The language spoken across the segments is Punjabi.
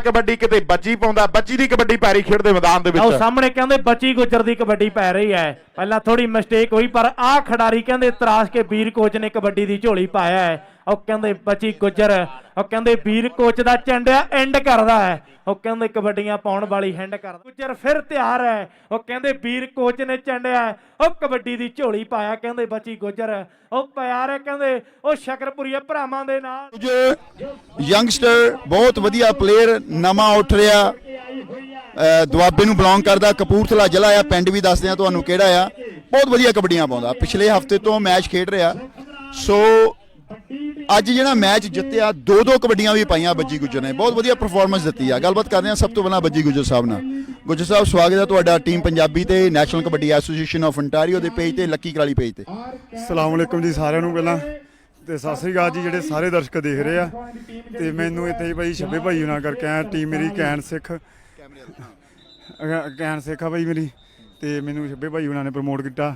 ਕਬੱਡੀ ਕਿਤੇ ਬੱਜੀ ਪਾਉਂਦਾ, ਬੱਜੀ ਦੀ ਕਬੱਡੀ ਪੈਰੀ ਖੇਡਦੇ ਮੈਦਾਨ ਦੇ ਵਿੱਚ। ਉਹ ਸਾਹਮਣੇ ਕਹਿੰਦੇ ਬੱਚੀ ਗੁੱਜਰ ਦੀ ਕਬੱਡੀ ਪੈ ਰਹੀ ਹੈ। ਪਹਿਲਾਂ ਥੋੜੀ ਮਿਸਟੇਕ ਹੋਈ, ਪਰ ਆਹ ਖਿਡਾਰੀ ਕਹਿੰਦੇ ਤਰਾਸ਼ ਕੇ ਵੀਰ ਕੋਚ ਨੇ ਕਬੱਡੀ ਦੀ ਝੋਲੀ ਪਾਇਆ ਹੈ। ਉਹ ਕਹਿੰਦੇ ਬਚੀ ਗੁੱਜਰ, ਉਹ ਕਹਿੰਦੇ ਵੀਰ ਕੋਚ ਦਾ ਚੰਡਿਆ ਐਂਡ ਕਰਦਾ ਹੈ। ਉਹ ਕਹਿੰਦੇ ਕਬੱਡੀਆਂ ਪਾਉਣ ਵਾਲੀ ਹੈਂਡ ਕਰਦਾ। ਗੁੱਜਰ ਫਿਰ ਤਿਆਰ ਹੈ। ਉਹ ਕਹਿੰਦੇ ਵੀਰ ਕੋਚ ਨੇ ਚੰਡਿਆ ਉਹ ਕਬੱਡੀ ਦੀ ਝੋਲੀ ਪਾਇਆ, ਕਹਿੰਦੇ ਬਚੀ ਗੁੱਜਰ। ਉਹ ਪਿਆਰ ਹੈ, ਕਹਿੰਦੇ ਉਹ ਸ਼ਕਰਪੁਰੀਏ ਭਰਾਵਾਂ ਦੇ ਨਾਲ। ਕੁਝ ਯੰਗਸਟਰ ਬਹੁਤ ਵਧੀਆ ਪਲੇਅਰ ਨਵਾਂ ਉੱਠ ਰਿਹਾ। ਦੁਆਬੇ ਨੂੰ ਬਿਲੋਂਗ ਕਰਦਾ। ਕਪੂਰਥਲਾ ਜ਼ਿਲ੍ਹਾ ਆ, ਪਿੰਡ ਵੀ ਦੱਸਦੇ ਆ ਤੁਹਾਨੂੰ ਕਿਹੜਾ ਆ। ਬਹੁਤ ਵਧੀਆ ਕਬੱਡੀਆਂ ਪਾਉਂਦਾ। ਪਿਛਲੇ ਹਫ਼ਤੇ ਤੋਂ ਮੈਚ ਖੇਡ ਰਿਹਾ। ਸੋ ਅੱਜ ਜਿਹੜਾ ਮੈਚ ਜਿੱਤਿਆ ਦੋ ਦੋ ਕਬੱਡੀਆਂ ਵੀ ਪਾਈਆਂ ਬੱਜੀ ਗੁੱਜਰ ਨੇ। ਬਹੁਤ ਵਧੀਆ ਪਰਫਾਰਮੈਂਸ ਦਿੱਤੀ ਆ। ਗੱਲਬਾਤ ਕਰਦੇ ਆ ਸਭ ਤੋਂ ਪਹਿਲਾਂ ਬੱਜੀ ਗੁੱਜਰ ਸਾਹਿਬ ਨਾਲ। ਗੁੱਜਰ ਸਾਹਿਬ ਸਵਾਗਤ ਹੈ ਤੁਹਾਡਾ ਟੀਮ ਪੰਜਾਬੀ ਤੇ national kabaddi association of ontario ਦੇ ਪੇਜ ਤੇ ਲੱਕੀ ਕਰਾਲੀ ਪੇਜ ਤੇ। ਸਲਾਮ ਅਲੈਕੁਮ ਜੀ ਸਾਰਿਆਂ ਨੂੰ ਪਹਿਲਾਂ। ਤੇ ਸਤਿ ਸ੍ਰੀ ਅਕਾਲ ਜੀ ਜਿਹੜੇ ਸਾਰੇ ਦਰਸ਼ਕ ਦੇਖ ਰਹੇ ਆ। ਤੇ ਮੈਨੂੰ ਇੱਥੇ ਭਾਈ ਛੱਬੇ ਭਾਈ ਉਹਨਾਂ ਕਰਕੇ ਆਇਆ ਟੀਮ ਮੇਰੀ ਕੈਨ ਸਿੱਖ। ਕੈਨ ਸਿੱਖ ਆ ਭਾਈ ਮੇਰੀ। ਤੇ ਮੈਨੂੰ ਛੱਬੇ ਭਾਈ ਉਹਨਾਂ ਨੇ ਪ੍ਰਮੋਟ ਕੀਤਾ।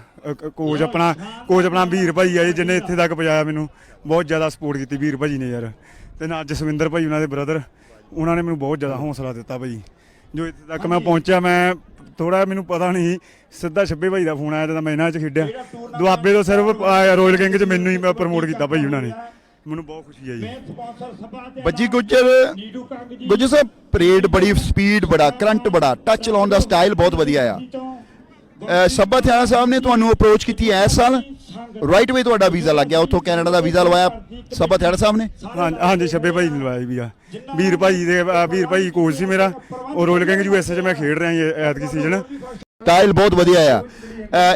ਕੋਚ ਆਪਣਾ ਕੋਚ ਆਪਣਾ ਵੀਰ ਭਾਈ ਆ ਜੀ, ਜਿਹਨੇ ਇੱਥੇ ਤੱਕ ਪਹੁੰਚਾਇਆ ਮੈਨੂੰ। ਬਹੁਤ ਜ਼ਿਆਦਾ ਸਪੋਰਟ ਕੀਤੀ ਵੀਰ ਭਾਜੀ ਨੇ ਯਾਰ। ਤੇ ਨਾਲ ਜਸਵਿੰਦਰ ਭਾਈ ਉਹਨਾਂ ਦੇ ਬ੍ਰਦਰ ਉਹਨਾਂ ਨੇ ਮੈਨੂੰ ਬਹੁਤ ਜ਼ਿਆਦਾ ਹੌਸਲਾ ਦਿੱਤਾ ਭਾਈ। ਜੋ ਇੱਥੇ ਤੱਕ ਮੈਂ ਪਹੁੰਚਿਆ, ਮੈਂ ਥੋੜਾ ਮੈਨੂੰ ਪਤਾ ਨਹੀਂ ਸਿੱਧਾ ਛੱਬੇ ਭਾਈ ਦਾ ਫੋਨ ਆਇਆ ਜਦੋਂ ਮੈਂ ਇਹਨਾਂ 'ਚ ਖੇਡਿਆ। ਦੁਆਬੇ ਤੋਂ ਸਿਰਫ ਰੋਇਲ ਕਿੰਗ 'ਚ ਮੈਨੂੰ ਹੀ ਪ੍ਰਮੋਟ ਕੀਤਾ ਭਾਈ ਉਹਨਾਂ ਨੇ। ਮੈਨੂੰ ਬਹੁਤ ਖੁਸ਼ੀ ਹੈ ਜੀ। ਬੱਜੀ ਗੁੱਜਰ ਗੁੱਜਰ ਸਾਹਿਬ ਪਰੇਡ ਬੜੀ ਸਪੀਡ ਬੜਾ, ਕਰੰਟ ਬੜਾ ਟੱਚ ਲਾਉਣ ਦਾ ਸਟਾਈਲ ਬਹੁਤ ਵਧੀਆ ਆ। ਸੱਬਾ ਥਿਆਣਾ ਸਾਹਿਬ ਨੇ ਤੁਹਾਨੂੰ ਅਪਰੋਚ ਕੀਤੀ ਐ ਇਸ ਸਾਲ। ਰਾਈਟ ਵੇ ਤੁਹਾਡਾ ਵੀਜ਼ਾ ਲੱਗ ਗਿਆ ਉੱਥੋਂ ਕੈਨੇਡਾ ਦਾ ਵੀਜ਼ਾ ਲਵਾਇਆ। ਸੱਬਾ ਥਿਆਣਾ ਸਾਹਿਬ ਨੇ? ਹਾਂ ਹਾਂਜੀ ਛੱਬੇ ਭਾਈ ਨੇ ਲਵਾਇਆ ਵੀ ਆ ਵੀਰ ਭਾਈ ਦੇ ਵੀਰ ਭਾਈ ਕੋਚ ਸੀ ਮੇਰਾ। ਉਹ ਰੋਇਲ ਕਿੰਗ ਯੂਐਸਏ 'ਚ ਮੈਂ ਖੇਡ ਰਿਹਾ ਜੀ ਐਤਕੀ ਸੀਜ਼ਨ ਸਟਾਈਲ ਬਹੁਤ ਵਧੀਆ ਆ।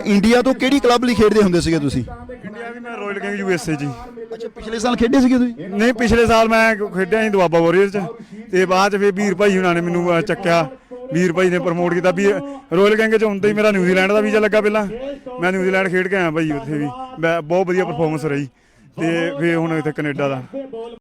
ਇੰਡੀਆ ਤੋਂ ਕਿਹੜੀ ਕਲੱਬ ਲਈ ਖੇਡਦੇ ਹੁੰਦੇ ਸੀਗੇ ਤੁਸੀਂ? ਇੰਡੀਆ ਵੀ ਮੈਂ ਰੋਇਲ ਕਿੰਗ ਯੂਐਸਏ ਹੀ। ਅੱਛਾ ਪਿਛਲੇ ਸਾਲ ਖੇਡੇ ਸੀਗੇ ਤੁਸੀਂ? ਨਹੀਂ ਪਿਛਲੇ ਸਾਲ ਮੈਂ ਖੇਡਿਆ ਸੀ ਦੁਆਬਾ ਵਾਰੀਅਰਸ 'ਚ। ਤੇ ਬਾਅਦ 'ਚ ਫਿਰ ਵੀਰ ਭਾਈ ਉਹਨਾਂ ਨੇ ਮੈਨੂੰ ਚੱਕਿਆ। ਵੀਰ ਭਾਈ ਨੇ ਪ੍ਰਮੋਟ ਕੀਤਾ ਵੀ ਰੋਇਲ ਗੈਂਗ 'ਚ ਹੁੰਦੇ ਹੀ ਮੇਰਾ ਨਿਊਜ਼ੀਲੈਂਡ ਦਾ ਵੀਜ਼ਾ ਲੱਗਾ ਪਹਿਲਾਂ। ਮੈਂ ਨਿਊਜ਼ੀਲੈਂਡ ਖੇਡ ਕੇ ਆਇਆ ਭਾਈ ਉੱਥੇ ਵੀ। ਮੈਂ ਬਹੁਤ ਵਧੀਆ ਪਰਫਾਰਮੈਂਸ ਰਹੀ। ਤੇ ਫਿਰ ਹੁਣ ਇੱਥੇ ਕੈਨੇਡਾ ਦਾ।